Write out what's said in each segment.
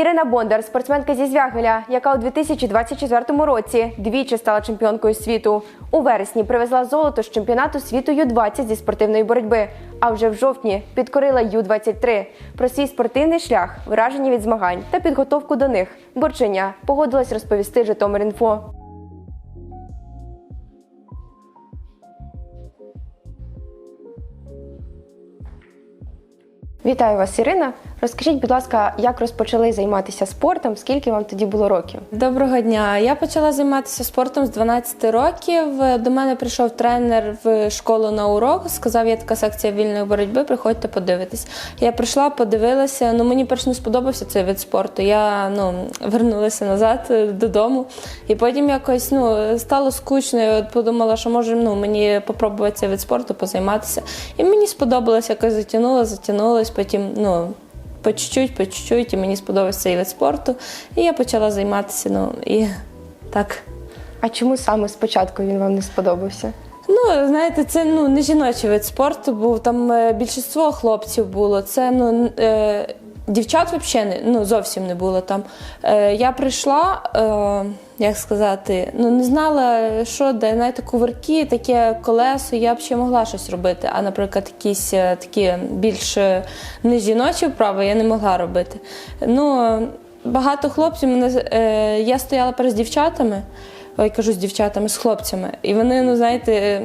Ірина Бондар, спортсменка зі Звягеля, яка у 2024 році двічі стала чемпіонкою світу. У вересні привезла золото з чемпіонату світу Ю-20 зі спортивної боротьби. А вже в жовтні підкорила Ю-23. Про свій спортивний шлях, враження від змагань та підготовку до них. Борчиня погодилась розповісти Житомир.Інфо. Вітаю вас, Ірина. Розкажіть, будь ласка, як розпочали займатися спортом? Скільки вам тоді було років? Доброго дня. Я почала займатися спортом з 12 років. До мене прийшов тренер в школу на урок. Сказав, є така секція вільної боротьби. Приходьте подивитись. Я прийшла, подивилася. Ну мені перш не сподобався цей вид спорту. Я ну вернулася назад е, додому, і потім якось ну стало скучно. Я подумала, що може ну мені попробувати цей вид спорту, позайматися. І мені сподобалось, якось затягнуло, затягнулось. Потім ну. По чуть-чуть, по чуть-чуть, і мені сподобався цей вид спорту. І я почала займатися. Ну і так. А чому саме спочатку він вам не сподобався? Ну, знаєте, це ну не жіночий вид спорту був. Там е, більшість хлопців було. Це ну е, дівчат взагалі не ну зовсім не було там. Е, я прийшла, е, як сказати, ну не знала, що де знаєте, кувырки, таке колесо, я б ще могла щось робити. А, наприклад, якісь е, такі більш е, не жіночі вправи я не могла робити. Ну, багато хлопців мене е, я стояла перед дівчатами. Ой, кажу з дівчатами, з хлопцями. І вони, ну знаєте,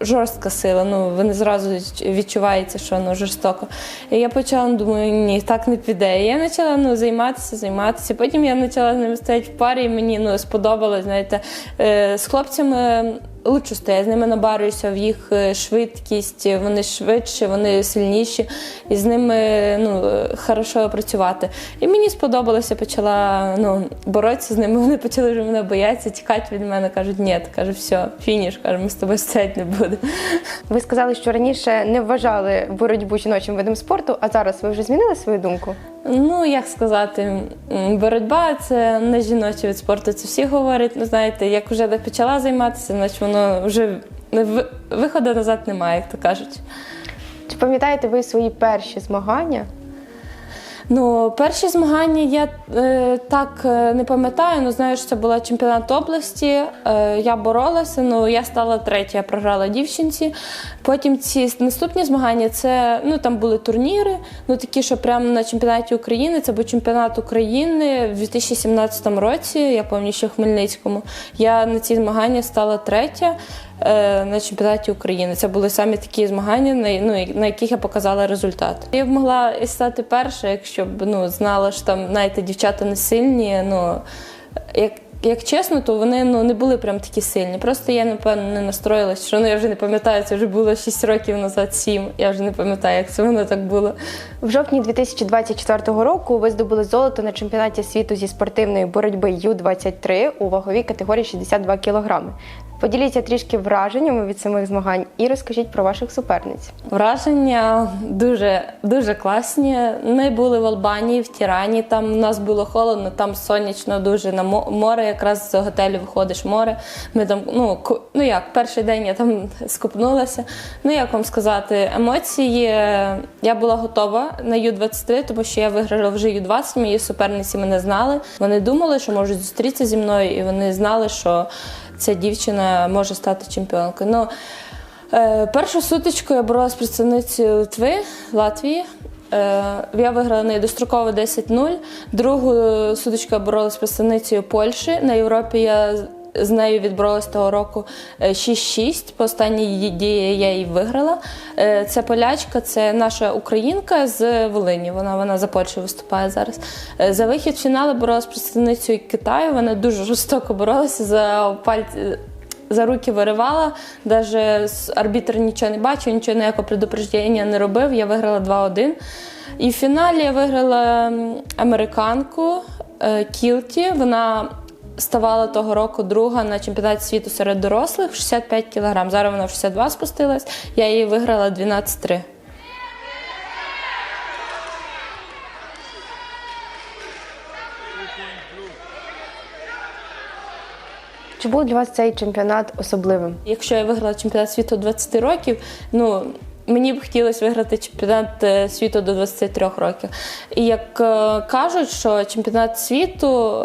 жорстка сила. Ну вони зразу відчуваються, що ну жорстоко. І я почала ну, думаю, ні, так не піде. І я почала ну, займатися, займатися. Потім я почала з ними стояти в парі, і мені ну, сподобалось, знаєте, е, з хлопцями. Стоять, з ними набарююся в їх е, швидкість, вони швидші, вони сильніші, і з ними ну, е, хорошо працювати. І мені сподобалося, почала ну, боротися з ними. Вони почали вже мене боятися, тікати від мене. кажуть, ні, каже, все, фініш, каже, ми з тобою стояти не будемо. Ви сказали, що раніше не вважали боротьбу жіночим видом спорту, а зараз ви вже змінили свою думку? Ну, як сказати, боротьба це не жіночий від спорту. Це всі говорять. Ну, знаєте, як вже почала займатися, значить воно вже виходу назад немає, як то кажуть. Чи пам'ятаєте ви свої перші змагання? Ну, перші змагання я е, так е, не пам'ятаю. Ну, знаю, це була чемпіонат області. Е, я боролася, ну я стала третя, програла дівчинці. Потім ці наступні змагання це ну там були турніри, ну такі, що прямо на чемпіонаті України. Це був чемпіонат України в 2017 році. Я пам'ятаю, що в Хмельницькому. Я на ці змагання стала третя. Е, На чемпіонаті України це були самі такі змагання, ну, на яких я показала результат. Я б могла і стати перша, якщо б ну знала, що там знаєте, дівчата не сильні. Ну як, як чесно, то вони ну не були прям такі сильні. Просто я напевно не настроїлась, що ну я вже не пам'ятаю, це вже було 6 років назад, 7. Я вже не пам'ятаю, як це воно так було. В жовтні 2024 року ви здобули золото на чемпіонаті світу зі спортивної боротьби Ю-23 у ваговій категорії 62 кілограми. Поділіться трішки враженнями від самих змагань і розкажіть про ваших суперниць. Враження дуже дуже класні. Ми були в Албанії, в Тірані. Там у нас було холодно, там сонячно дуже на море. Якраз з готелю виходиш море. Ми там, ну ну як перший день я там скупнулася. Ну як вам сказати, емоції я була готова на Ю-23, тому що я виграла вже Ю-20, Мої суперниці мене знали. Вони думали, що можуть зустрітися зі мною, і вони знали, що ця дівчина може стати чемпіонкою. Ну, Е, першу сутичку я боролася з представницею Литви, Латвії. Е, я виграла неї достроково 10-0. Другу сутичку я боролася з представницею Польщі. На Європі я з- нею відборолася того року е, 6-6. По останній її дії я її виграла. Е, Це полячка, це наша українка з Волині. Вона, вона за Польщу виступає зараз. Е, За вихід в фінал я боролася з представницею Китаю. Вона дуже жорстоко боролася за пальці за руки виривала, навіть арбітр нічого не бачив, нічого ніякого предупреждення не робив. Я виграла 2-1. І в фіналі я виграла американку е, Кілті. Вона ставала того року друга на чемпіонаті світу серед дорослих в 65 кг. Зараз вона в 62 спустилась. Я її виграла 12-3. Чи був для вас цей чемпіонат особливим? Якщо я виграла чемпіонат світу 20 років, ну мені б хотілося виграти чемпіонат е, світу до 23 років. І як е, кажуть, що чемпіонат світу,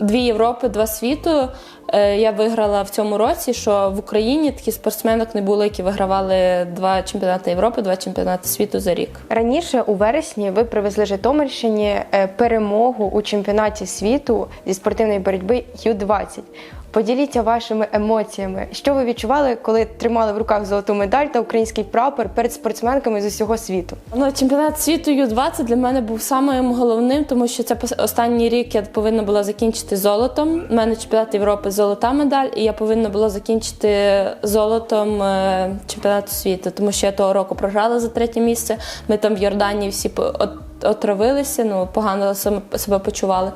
дві Європи, два світу. е, Я виграла в цьому році, що в Україні таких спортсменок не було, які вигравали два чемпіонати Європи, два чемпіонати світу за рік. Раніше у вересні ви привезли Житомирщині е, перемогу у чемпіонаті світу зі спортивної боротьби Ю-20. Поділіться вашими емоціями. Що ви відчували, коли тримали в руках золоту медаль та український прапор перед спортсменками з усього світу? Ну, чемпіонат світу Ю-20 для мене був самим головним, тому що це останній рік я повинна була закінчити золотом. У мене чемпіонат Європи золота медаль, і я повинна була закінчити золотом е, чемпіонату світу, тому що я того року програла за третє місце. Ми там в Йорданії всі от- отравилися, ну погано себе почували.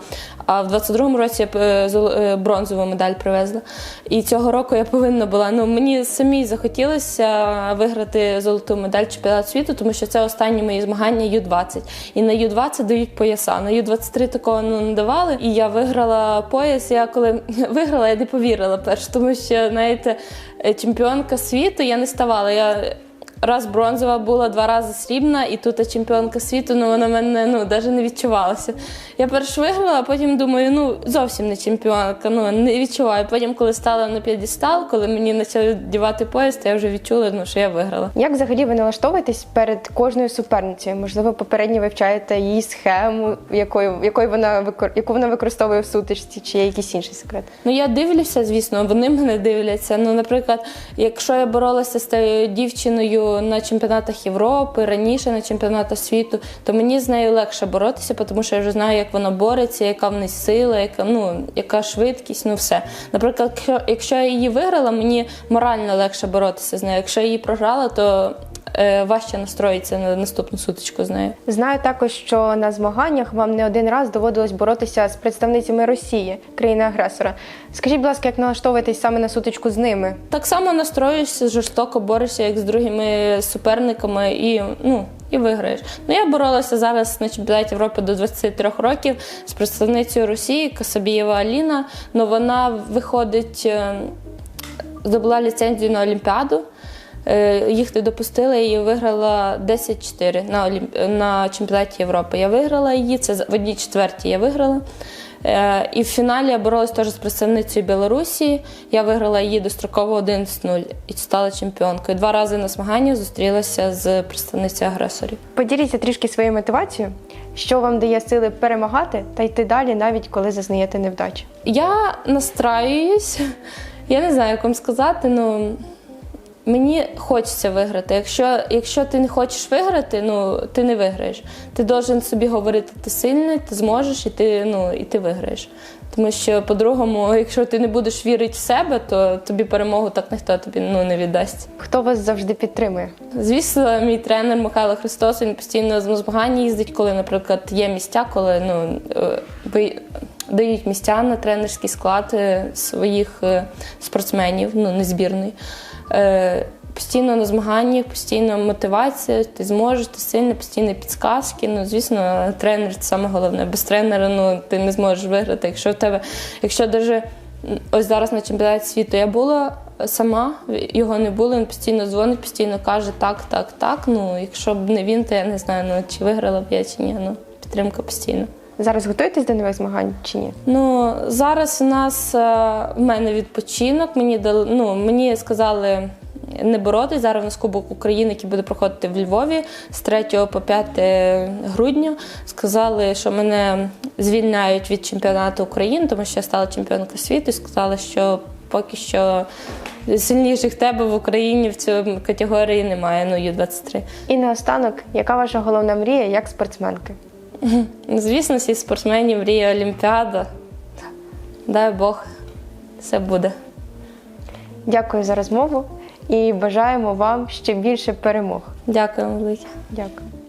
А в 22-му році я е, е, бронзову медаль привезла. І цього року я повинна була. Ну мені самій захотілося виграти золоту медаль чемпіонату світу, тому що це останні мої змагання Ю-20. І на Ю-20 дають пояса. На Ю-23 такого ну, не давали. І я виграла пояс. Я коли виграла, я не повірила перш, тому що знаєте, е, чемпіонка світу я не ставала. Я Раз бронзова була, два рази срібна, і тут чемпіонка світу, ну вона мене ну, навіть не відчувалася. Я перш виграла, а потім думаю, ну зовсім не чемпіонка, ну не відчуваю. Потім, коли стала на п'єдестал, коли мені почали дівати пояс, то я вже відчула, ну, що я виграла. Як взагалі ви налаштовуєтесь перед кожною суперницею? Можливо, попередньо вивчаєте її схему, якою, якою вона викор... яку вона використовує в сутичці, чи є якісь інші секрети? Ну я дивлюся, звісно, вони мене дивляться. Ну, наприклад, якщо я боролася з тією дівчиною на чемпіонатах Європи, раніше на чемпіонатах світу, то мені з нею легше боротися, тому що я вже знаю, як вона бореться, яка в неї сила, яка ну яка швидкість, ну все. Наприклад, якщо, я її виграла, мені морально легше боротися з нею. Якщо я її програла, то важче настроїтися на наступну сутичку з нею. Знаю також, що на змаганнях вам не один раз доводилось боротися з представницями Росії, країни-агресора. Скажіть, будь ласка, як налаштовуєтесь саме на сутичку з ними? Так само настроюєшся, жорстоко борешся, як з другими суперниками, і ну. І виграєш. Ну я боролася зараз на чемпіонаті Європи до 23 років з представницею Росії Касабієва Аліна. Ну вона виходить, е, здобула ліцензію на Олімпіаду. Е, Їх не допустили, її виграла 10-4 на, Олімп... на чемпіонаті Європи. Я виграла її, це в одній четвертій я виграла. Е, І в фіналі я боролась теж з представницею Білорусі. Я виграла її достроково 11-0 і стала чемпіонкою. Два рази на змагання зустрілася з представницею агресорів. Поділіться трішки своєю мотивацією, що вам дає сили перемагати та йти далі, навіть коли зазнаєте невдачі. Я настраююсь, я не знаю, як вам сказати, ну. Мені хочеться виграти. Якщо, якщо ти не хочеш виграти, ну ти не виграєш. Ти должен собі говорити, ти сильний, ти зможеш і ти, ну, і ти виграєш. Тому що, по-другому, якщо ти не будеш вірити в себе, то тобі перемогу так ніхто тобі ну, не віддасть. Хто вас завжди підтримує? Звісно, мій тренер Михайло Христос він постійно з змагання їздить, коли, наприклад, є місця, коли ну, е, ви- дають місця на тренерський склад е, своїх е, спортсменів, ну не збірний. Е, Постійно на змаганнях, постійно мотивація, ти зможеш, ти сильний, постійно підсказки. Ну, звісно, тренер це саме головне. Без тренера ну, ти не зможеш виграти. Якщо в тебе, якщо даже ось зараз на чемпіонаті світу я була сама, його не було, він постійно дзвонить, постійно каже так, так, так. Ну, якщо б не він, то я не знаю, ну, чи виграла б я, чи ні. Ну, підтримка постійно. Зараз готуєтесь до нових змагань чи ні? Ну зараз у нас е, в мене відпочинок. Мені дали, ну мені сказали не боротись. Зараз у нас Кубок України, який буде проходити в Львові з 3 по 5 грудня. Сказали, що мене звільняють від чемпіонату України, тому що я стала чемпіонкою світу. І сказали, що поки що сильніших тебе в Україні в цій категорії немає. Ну Ю-23. І наостанок, яка ваша головна мрія як спортсменки? Ну, Звісно, всі спортсменів мріє Олімпіада. Дай Бог, все буде. Дякую за розмову і бажаємо вам ще більше перемог. Дякую велике. Дякую.